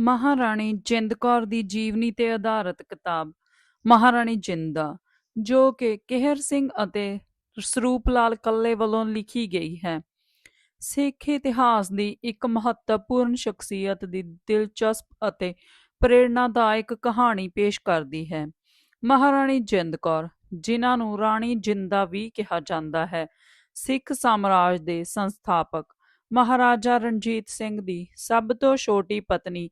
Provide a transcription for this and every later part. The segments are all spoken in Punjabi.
ਮਹਾਰਾਣੀ ਜਿੰਦ ਕੌਰ ਦੀ ਜੀਵਨੀ ਤੇ ਆਧਾਰਿਤ ਕਿਤਾਬ, ਮਹਾਰਾਣੀ ਜਿੰਦਾ, ਜੋ ਕਿ ਕਿਹਰ ਸਿੰਘ ਅਤੇ ਸਰੂਪ ਲਾਲ ਕੱਲੇ ਵੱਲੋਂ ਲਿਖੀ ਗਈ ਹੈ। ਸਿੱਖ ਇਤਿਹਾਸ ਦੀ ਇੱਕ ਮਹੱਤਵਪੂਰਨ ਸ਼ਖਸੀਅਤ ਦੀ ਦਿਲਚਸਪ ਅਤੇ ਪ੍ਰੇਰਣਾਦਾਇਕ ਕਹਾਣੀ ਪੇਸ਼ ਕਰਦੀ ਹੈ। ਮਹਾਰਾਣੀ ਜਿੰਦ ਕੌਰ, ਜਿਨ੍ਹਾਂ ਨੂੰ ਰਾਣੀ ਜਿੰਦਾ ਵੀ ਕਿਹਾ ਜਾਂਦਾ ਹੈ, ਸਿੱਖ ਸਾਮਰਾਜ ਦੇ ਸੰਸਥਾਪਕ ਮਹਾਰਾਜਾ ਰਣਜੀਤ ਸਿੰਘ ਦੀ ਸਭ ਤੋਂ ਛੋਟੀ ਪਤਨੀ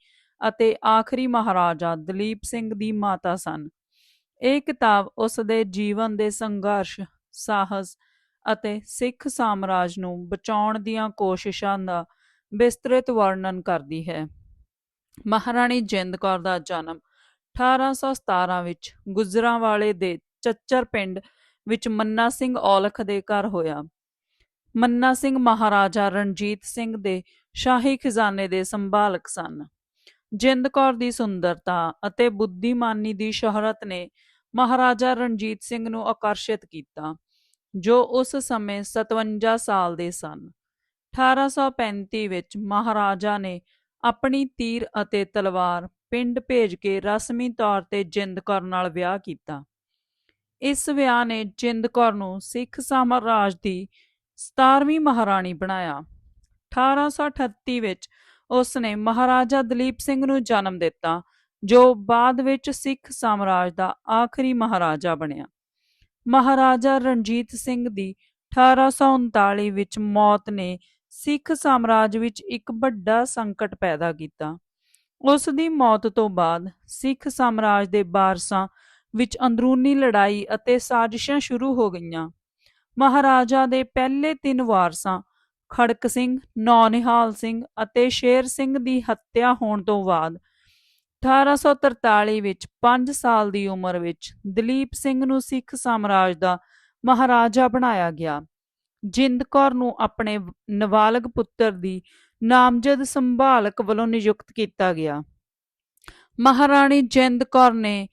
ਅਤੇ ਆਖਰੀ ਮਹਾਰਾਜਾ ਦਲੀਪ ਸਿੰਘ ਦੀ ਮਾਤਾ ਸਨ। ਇਹ ਕਿਤਾਬ ਉਸ ਦੇ ਜੀਵਨ ਦੇ ਸੰਘਰਸ਼, ਸਾਹਸ ਅਤੇ ਸਿੱਖ ਸਾਮਰਾਜ ਨੂੰ ਬਚਾਉਣ ਦੀਆਂ ਕੋਸ਼ਿਸ਼ਾਂ ਦਾ ਵਿਸਤ੍ਰਿਤ ਵਰਣਨ ਕਰਦੀ ਹੈ। ਮਹਾਰਾਣੀ ਜਿੰਦ ਕੌਰ ਦਾ ਜਨਮ 1817 ਵਿੱਚ ਗੁਜਰਾਂਵਾਲੇ ਦੇ ਚੱਚਰ ਪਿੰਡ ਵਿੱਚ ਮੰਨਾ ਸਿੰਘ ਔਲਖ ਦੇ ਘਰ ਹੋਇਆ। ਮੰਨਾ ਸਿੰਘ ਮਹਾਰਾਜਾ ਰਣਜੀਤ ਸਿੰਘ ਦੇ ਸ਼ਾਹੀ ਖਜ਼ਾਨੇ ਦੇ ਸੰਭਾਲਕ ਸਨ। ਜਿੰਦ ਕੌਰ ਦੀ ਸੁੰਦਰਤਾ ਅਤੇ ਬੁੱਧੀਮਾਨੀ ਦੀ ਸ਼ੋਹਰਤ ਨੇ ਮਹਾਰਾਜਾ ਰਣਜੀਤ ਸਿੰਘ ਨੂੰ ਆਕਰਸ਼ਿਤ ਕੀਤਾ, ਜੋ ਉਸ ਸਮੇਂ 57 ਸਾਲ ਦੇ ਸਨ। 1835 ਵਿੱਚ ਮਹਾਰਾਜਾ ਨੇ ਆਪਣੀ ਤੀਰ ਅਤੇ ਤਲਵਾਰ ਪਿੰਡ ਭੇਜ ਕੇ ਰਸਮੀ ਤੌਰ ਤੇ ਜਿੰਦ ਕੌਰ ਨਾਲ ਵਿਆਹ ਕੀਤਾ। ਇਸ ਵਿਆਹ ਨੇ ਜਿੰਦ ਕੌਰ ਨੂੰ ਸਿੱਖ ਸਾਮਰਾਜ ਦੀ 17ਵੀਂ ਮਹਾਰਾਣੀ ਬਣਾਇਆ। 1838 ਵਿੱਚ ਉਸ ਨੇ ਮਹਾਰਾਜਾ ਦਲੀਪ ਸਿੰਘ ਨੂੰ ਜਨਮ ਦਿੱਤਾ, ਜੋ ਬਾਅਦ ਵਿੱਚ ਸਿੱਖ ਸਾਮਰਾਜ ਦਾ ਆਖਰੀ ਮਹਾਰਾਜਾ ਬਣਿਆ। ਮਹਾਰਾਜਾ ਰਣਜੀਤ ਸਿੰਘ ਦੀ 1839 ਵਿੱਚ ਮੌਤ ਨੇ ਸਿੱਖ ਸਾਮਰਾਜ ਵਿੱਚ ਇੱਕ ਵੱਡਾ ਸੰਕਟ ਪੈਦਾ ਕੀਤਾ। ਉਸ ਦੀ ਮੌਤ ਤੋਂ ਬਾਅਦ ਸਿੱਖ ਸਾਮਰਾਜ ਦੇ ਵਾਰਸਾਂ ਵਿੱਚ ਅੰਦਰੂਨੀ ਲੜਾਈ ਅਤੇ ਸਾਜ਼ਿਸ਼ਾਂ ਸ਼ੁਰੂ ਹੋ ਗਈਆਂ। ਮਹਾਰਾਜਾ ਦੇ ਪਹਿਲੇ ਤਿੰਨ ਵਾਰਸਾਂ, ਖੜਕ ਸਿੰਘ, ਨੌਨਿਹਾਲ ਸਿੰਘ ਅਤੇ ਸ਼ੇਰ ਸਿੰਘ ਦੀ ਹੱਤਿਆ ਹੋਣ ਤੋਂ ਬਾਅਦ 1843 ਵਿੱਚ 5 ਸਾਲ ਦੀ ਉਮਰ ਵਿੱਚ ਦਲੀਪ ਸਿੰਘ ਨੂੰ ਸਿੱਖ ਸਾਮਰਾਜ ਦਾ ਮਹਾਰਾਜਾ ਬਣਾਇਆ ਗਿਆ। ਜਿੰਦ ਕੌਰ ਨੂੰ ਆਪਣੇ ਨਵਾਲਗ ਪੁੱਤਰ ਦੀ ਨਾਮਜ਼ਦ ਸੰਭਾਲਕ ਵੱਲੋਂ ਨਿਯੁਕਤ ਕੀਤਾ ਗਿਆ। ਮਹਾਰਾਣੀ ਜਿੰਦ ਕੌਰ ਨੇ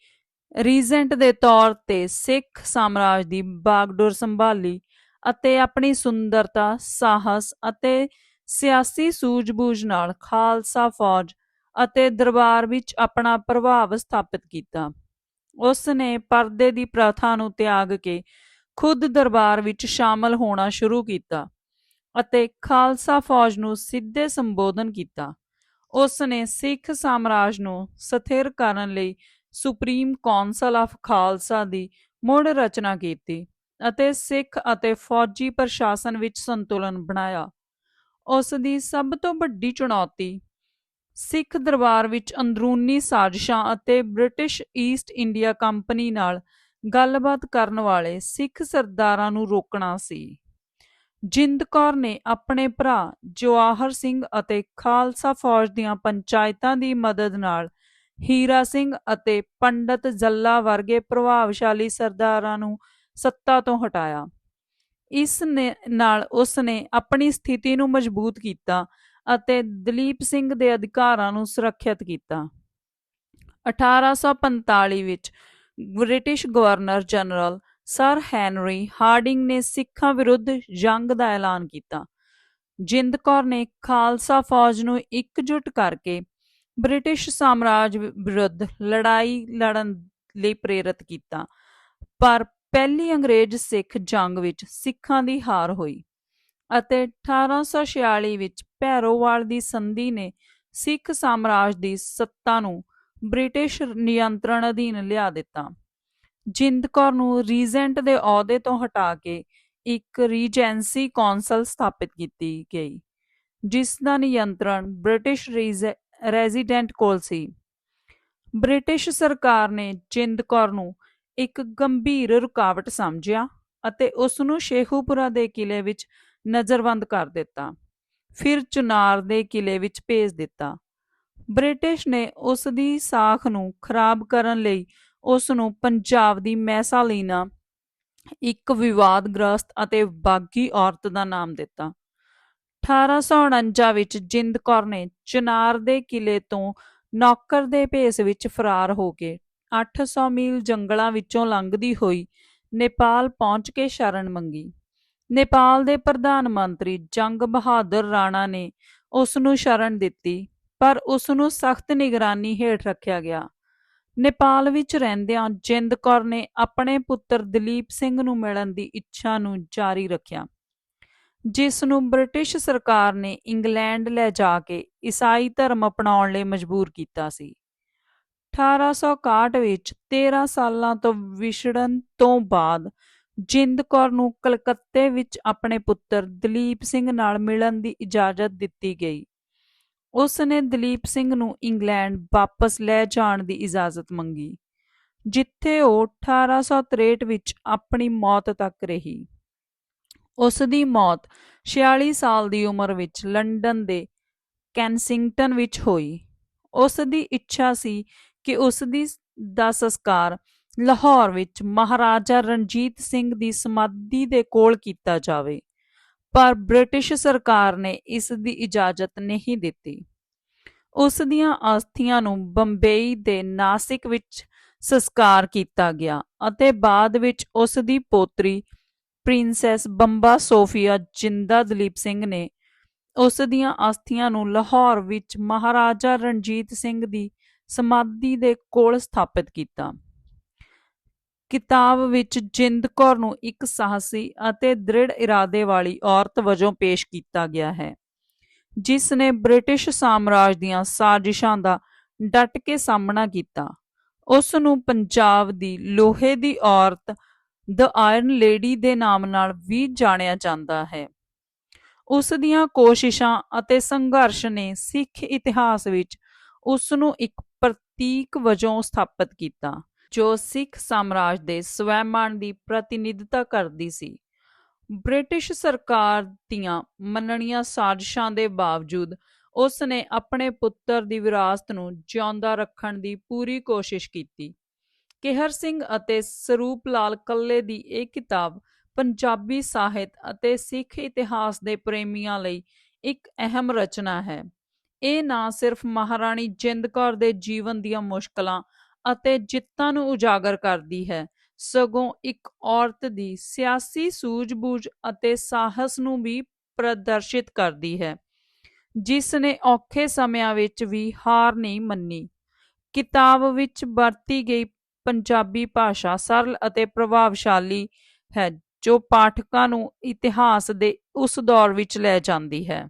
ਰੀਜੈਂਟ ਦੇ ਤੌਰ ਤੇ ਸਿੱਖ ਸਾਮਰਾਜ ਦੀ ਬਾਗਡੋਰ ਸੰਭਾਲੀ ਅਤੇ ਆਪਣੀ ਸੁੰਦਰਤਾ, ਸਾਹਸ ਅਤੇ ਸਿਆਸੀ ਸੂਝ-ਬੂਝ ਨਾਲ ਖਾਲਸਾ ਫੌਜ ਅਤੇ ਦਰਬਾਰ ਵਿੱਚ ਆਪਣਾ ਪ੍ਰਭਾਵ ਸਥਾਪਿਤ ਕੀਤਾ। ਉਸ ਨੇ ਪਰਦੇ ਦੀ ਪ੍ਰਥਾ ਨੂੰ ਤਿਆਗ ਕੇ ਖੁਦ ਦਰਬਾਰ ਵਿੱਚ ਸ਼ਾਮਲ ਹੋਣਾ ਸ਼ੁਰੂ ਕੀਤਾ ਅਤੇ ਖਾਲਸਾ ਫੌਜ ਨੂੰ ਸਿੱਧੇ ਸੰਬੋਧਨ ਕੀਤਾ। ਉਸ ਨੇ ਸਿੱਖ ਸਾਮਰਾਜ ਨੂੰ ਸਥਿਰ ਕਰਨ ਲਈ ਸੁਪਰੀਮ ਕੌਂਸਲ ਆਫ ਖਾਲਸਾ ਦੀ ਮੁੜ ਰਚਨਾ ਕੀਤੀ ਅਤੇ ਸਿੱਖ ਅਤੇ ਫੌਜੀ ਪ੍ਰਸ਼ਾਸਨ ਵਿੱਚ ਸੰਤੁਲਨ ਬਣਾਇਆ। ਉਸ ਦੀ ਸਭ ਤੋਂ ਵੱਡੀ ਚੁਣੌਤੀ ਸਿੱਖ ਦਰਬਾਰ ਵਿੱਚ ਅੰਦਰੂਨੀ ਸਾਜ਼ਿਸ਼ਾਂ ਅਤੇ ਬ੍ਰਿਟਿਸ਼ ਈਸਟ ਇੰਡੀਆ ਕੰਪਨੀ ਨਾਲ ਗੱਲਬਾਤ ਕਰਨ ਵਾਲੇ ਸਿੱਖ ਸਰਦਾਰਾਂ ਨੂੰ ਰੋਕਣਾ ਸੀ। ਜਿੰਦ ਕੌਰ ਨੇ ਆਪਣੇ ਭਰਾ ਜਵਾਹਰ ਸਿੰਘ ਅਤੇ ਖਾਲਸਾ ਫੌਜ ਦੀਆਂ ਪੰਚਾਇਤਾਂ ਦੀ ਮਦਦ ਨਾਲ ਹੀਰਾ ਸਿੰਘ ਅਤੇ ਪੰਡਤ ਜੱਲਾ ਵਰਗੇ ਪ੍ਰਭਾਵਸ਼ਾਲੀ ਸਰਦਾਰਾਂ ਨੂੰ ਸੱਤਾ ਤੋਂ ਹਟਾਇਆ। ਇਸ ਨੇ, ਨਾਲ ਉਸ ਨੇ ਆਪਣੀ ਸਥਿਤੀ ਨੂੰ ਮਜ਼ਬੂਤ ਕੀਤਾ ਅਤੇ ਦਲੀਪ ਸਿੰਘ ਦੇ ਅਧਿਕਾਰਾਂ ਨੂੰ ਸੁਰੱਖਿਅਤ ਕੀਤਾ। 1845 ਵਿੱਚ British governor general sir Henry Hardinge ਨੇ ਸਿੱਖਾਂ ਵਿਰੁੱਧ ਜੰਗ ਦਾ ਐਲਾਨ ਕੀਤਾ। ਜਿੰਦ ਕੌਰ ਨੇ ਖਾਲਸਾ ਫੌਜ ਨੂੰ ਇਕਜੁੱਟ ਕਰਕੇ ਬ੍ਰਿਟਿਸ਼ ਸਾਮਰਾਜ ਵਿਰੁੱਧ ਲੜਾਈ ਲੜਨ ਲਈ ਪ੍ਰੇਰਿਤ ਕੀਤਾ। ਪਰ ਪਹਿਲੀ ਅੰਗਰੇਜ਼ ਸਿੱਖ ਜੰਗ ਵਿੱਚ ਸਿੱਖਾਂ ਦੀ ਹਾਰ ਹੋਈ ਅਤੇ 1846 ਵਿੱਚ ਭੈਰੋਵਾਲ ਦੀ ਸੰਧੀ ਨੇ ਸਿੱਖ ਸਾਮਰਾਜ ਦੀ ਸੱਤਾ ਨੂੰ ਬ੍ਰਿਟਿਸ਼ ਨਿਯੰਤਰਣ ਅਧੀਨ ਲਿਆ ਦਿੱਤਾ। ਜਿੰਦ ਕੌਰ ਨੂੰ ਰੀਜੈਂਟ ਦੇ ਅਹੁਦੇ ਤੋਂ ਹਟਾ ਕੇ ਇੱਕ ਰੀਜੈਂਸੀ ਕੌਂਸਲ ਸਥਾਪਿਤ ਕੀਤੀ ਗਈ, ਜਿਸ ਦਾ ਨਿਯੰਤਰਣ ਬ੍ਰਿਟਿਸ਼ ਰੈਜ਼ੀਡੈਂਟ ਕੋਲ ਸੀ। ਬ੍ਰਿਟਿਸ਼ ਸਰਕਾਰ ਨੇ ਜਿੰਦ ਕੌਰ ਨੂੰ ਇੱਕ ਗੰਭੀਰ ਰੁਕਾਵਟ ਸਮਝਿਆ ਅਤੇ ਉਸ ਨੂੰ ਸ਼ੇਖੂਪੁਰਾ ਦੇ ਕਿਲੇ ਵਿੱਚ ਨਜ਼ਰਬੰਦ ਕਰ ਦਿੱਤਾ, ਫਿਰ ਚੁਨਾਰ ਦੇ ਕਿਲੇ ਵਿੱਚ ਭੇਜ ਦਿੱਤਾ। ਬ੍ਰਿਟਿਸ਼ ਨੇ ਉਸ ਦੀ ਸਾਖ ਨੂੰ ਖਰਾਬ ਕਰਨ ਲਈ ਉਸ ਨੂੰ ਪੰਜਾਬ ਦੀ ਮੈਸਾਲੀਨਾ ਇੱਕ ਵਿਵਾਦਗ੍ਰਸਤ ਅਤੇ ਬਾਗੀ ਔਰਤ ਦਾ ਨਾਮ ਦਿੱਤਾ। 1849 ਵਿੱਚ ਜਿੰਦ ਕੌਰ ਨੇ ਚਨਾਰ ਦੇ ਕਿਲੇ ਤੋਂ ਨੌਕਰ ਦੇ ਭੇਸ ਵਿੱਚ ਫਰਾਰ ਹੋ ਕੇ 800 ਮੀਲ ਜੰਗਲਾਂ ਵਿੱਚੋਂ ਲੰਘਦੀ ਹੋਈ ਨੇਪਾਲ ਪਹੁੰਚ ਕੇ ਸ਼ਰਨ ਮੰਗੀ। ਨੇਪਾਲ ਦੇ ਪ੍ਰਧਾਨ ਮੰਤਰੀ ਜੰਗ ਬਹਾਦਰ ਰਾਣਾ ਨੇ ਉਸ ਨੂੰ ਸ਼ਰਨ ਦਿੱਤੀ, ਪਰ ਉਸ ਨੂੰ ਸਖਤ ਨਿਗਰਾਨੀ ਹੇਠ ਰੱਖਿਆ ਗਿਆ। ਨੇਪਾਲ ਵਿੱਚ ਰਹਿੰਦਿਆਂ ਜਿੰਦ ਕੌਰ ਨੇ ਆਪਣੇ ਪੁੱਤਰ ਦਲੀਪ ਸਿੰਘ ਨੂੰ ਮਿਲਣ ਦੀ ਇੱਛਾ ਨੂੰ ਜਾਰੀ ਰੱਖਿਆ। ਜਿਸ ਨੂੰ ਬ੍ਰਿਟਿਸ਼ ਸਰਕਾਰ ਨੇ ਇੰਗਲੈਂਡ ਲੈ ਜਾ ਕੇ ਈਸਾਈ ਧਰਮ ਅਪਣਾਉਣ ਲਈ ਮਜਬੂਰ ਕੀਤਾ ਸੀ। 1861 ਵਿੱਚ 13 ਸਾਲਾਂ ਤੋਂ ਵਿਛੜਨ ਤੋਂ ਬਾਅਦ ਜਿੰਦ ਕੌਰ ਨੂੰ ਕਲਕੱਤੇ ਵਿੱਚ ਆਪਣੇ ਪੁੱਤਰ ਦਲੀਪ ਸਿੰਘ ਨਾਲ ਮਿਲਣ ਦੀ ਇਜਾਜ਼ਤ ਦਿੱਤੀ ਗਈ। ਉਸ ਨੇ ਦਲੀਪ ਸਿੰਘ ਨੂੰ ਇੰਗਲੈਂਡ ਵਾਪਸ ਲੈ ਜਾਣ ਦੀ ਇਜਾਜ਼ਤ ਮੰਗੀ, ਜਿੱਥੇ ਉਹ 1863 ਵਿੱਚ ਆਪਣੀ ਮੌਤ ਤੱਕ ਰਹੀ। ਉਸ ਦੀ ਮੌਤ 46 ਸਾਲ ਦੀ ਉਮਰ ਵਿੱਚ ਲੰਡਨ ਦੇ ਕੈਨਸਿੰਗਟਨ ਵਿੱਚ ਹੋਈ। ਉਸ ਦੀ ਇੱਛਾ ਸੀ ਕਿ ਉਸ ਦੀ ਦਾ ਸੰਸਕਾਰ ਲਾਹੌਰ ਵਿੱਚ ਮਹਾਰਾਜਾ ਰਣਜੀਤ ਸਿੰਘ ਦੀ ਸਮਾਧੀ ਦੇ ਕੋਲ ਕੀਤਾ ਜਾਵੇ, ਪਰ ਬ੍ਰਿਟਿਸ਼ ਸਰਕਾਰ ਨੇ ਇਸ ਦੀ ਇਜਾਜ਼ਤ ਨਹੀਂ ਦਿੱਤੀ। ਉਸ ਦੀਆਂ ਅਸਥੀਆਂ ਨੂੰ ਬੰਬਈ ਦੇ ਨਾਸਿਕ ਵਿੱਚ ਸੰਸਕਾਰ ਕੀਤਾ ਗਿਆ ਅਤੇ ਬਾਅਦ ਵਿੱਚ ਉਸ ਦੀ ਪੋਤਰੀ ਪ੍ਰਿੰਸੈਸ ਬੰਬਾ ਸੋਫੀਆ ਜਿੰਦਾ ਦਲੀਪ ਸਿੰਘ ਨੇ ਉਸ ਦੀਆਂ ਅਸਥੀਆਂ ਨੂੰ ਲਾਹੌਰ ਵਿੱਚ ਮਹਾਰਾਜਾ ਰਣਜੀਤ ਸਿੰਘ ਦੀ ਸਮਾਧੀ ਦੇ ਕੋਲ ਸਥਾਪਿਤ ਕੀਤਾ। ਕਿਤਾਬ ਵਿੱਚ ਜਿੰਦ ਕੌਰ ਨੂੰ ਇੱਕ ਸਾਹਸੀ ਅਤੇ ਦ੍ਰਿੜ ਇਰਾਦੇ ਵਾਲੀ ਔਰਤ ਵਜੋਂ ਪੇਸ਼ ਕੀਤਾ ਗਿਆ ਹੈ, ਜਿਸ ਨੇ ਬ੍ਰਿਟਿਸ਼ ਸਾਮਰਾਜ ਦੀਆਂ ਸਾਜ਼ਿਸ਼ਾਂ ਦਾ ਡਟ ਕੇ ਸਾਹਮਣਾ ਕੀਤਾ। ਉਸ ਨੂੰ ਪੰਜਾਬ ਦੀ ਲੋਹੇ ਦੀ ਔਰਤ ਦ ਆਇਰਨ ਲੇਡੀ ਦੇ ਨਾਮ ਨਾਲ ਵੀ ਜਾਣਿਆ ਜਾਂਦਾ ਹੈ। ਉਸ ਦੀਆਂ ਕੋਸ਼ਿਸ਼ਾਂ ਅਤੇ ਸੰਘਰਸ਼ ਨੇ ਸਿੱਖ ਇਤਿਹਾਸ ਵਿੱਚ ਉਸ ਨੂੰ ਇੱਕ ਪ੍ਰਤੀਕ ਵਜੋਂ ਸਥਾਪਿਤ ਕੀਤਾ, ਜੋ ਸਿੱਖ ਸਾਮਰਾਜ ਦੇ ਸਵੈਮਾਨ ਦੀ ਪ੍ਰਤੀਨਿਧਤਾ ਕਰਦੀ ਸੀ। ਬ੍ਰਿਟਿਸ਼ ਸਰਕਾਰ ਦੀਆਂ ਮੰਨਣੀਆਂ ਸਾਜ਼ਿਸ਼ਾਂ ਦੇ ਬਾਵਜੂਦ ਉਸ ਨੇ ਆਪਣੇ ਪੁੱਤਰ ਦੀ ਵਿਰਾਸਤ ਨੂੰ ਜਿਉਂਦਾ ਰੱਖਣ ਦੀ ਪੂਰੀ ਕੋਸ਼ਿਸ਼ ਕੀਤੀ। ਕੇਹਰ ਸਿੰਘ ਅਤੇ ਸਰੂਪ ਲਾਲ ਕੱਲੇ ਦੀ ਇਹ ਕਿਤਾਬ ਪੰਜਾਬੀ ਸਾਹਿਤ ਅਤੇ ਸਿੱਖ ਇਤਿਹਾਸ ਦੇ ਪ੍ਰੇਮੀਆਂ ਲਈ ਇੱਕ ਅਹਿਮ ਰਚਨਾ ਹੈ। ਇਹ ਨਾ ਸਿਰਫ ਮਹਾਰਾਣੀ ਜਿੰਦ ਕੌਰ ਦੇ ਜੀਵਨ ਦੀਆਂ ਮੁਸ਼ਕਲਾਂ ਅਤੇ ਜਿੱਤਾਂ ਨੂੰ ਉਜਾਗਰ ਕਰਦੀ ਹੈ, ਸਗੋਂ ਇੱਕ ਔਰਤ ਦੀ ਸਿਆਸੀ ਸੂਝ-ਬੂਝ ਅਤੇ ਸਾਹਸ ਨੂੰ ਵੀ ਪ੍ਰਦਰਸ਼ਿਤ ਕਰਦੀ ਹੈ, ਜਿਸ ਨੇ ਔਖੇ ਸਮਿਆਂ ਵਿੱਚ ਵੀ ਹਾਰ ਨਹੀਂ ਮੰਨੀ। ਕਿਤਾਬ ਵਿੱਚ ਵਰਤੀ ਗਈ ਪੰਜਾਬੀ ਭਾਸ਼ਾ ਸਰਲ ਅਤੇ ਪ੍ਰਭਾਵਸ਼ਾਲੀ ਹੈ, ਜੋ ਪਾਠਕਾਂ ਨੂੰ ਇਤਿਹਾਸ ਦੇ ਉਸ ਦੌਰ ਵਿੱਚ ਲੈ ਜਾਂਦੀ ਹੈ।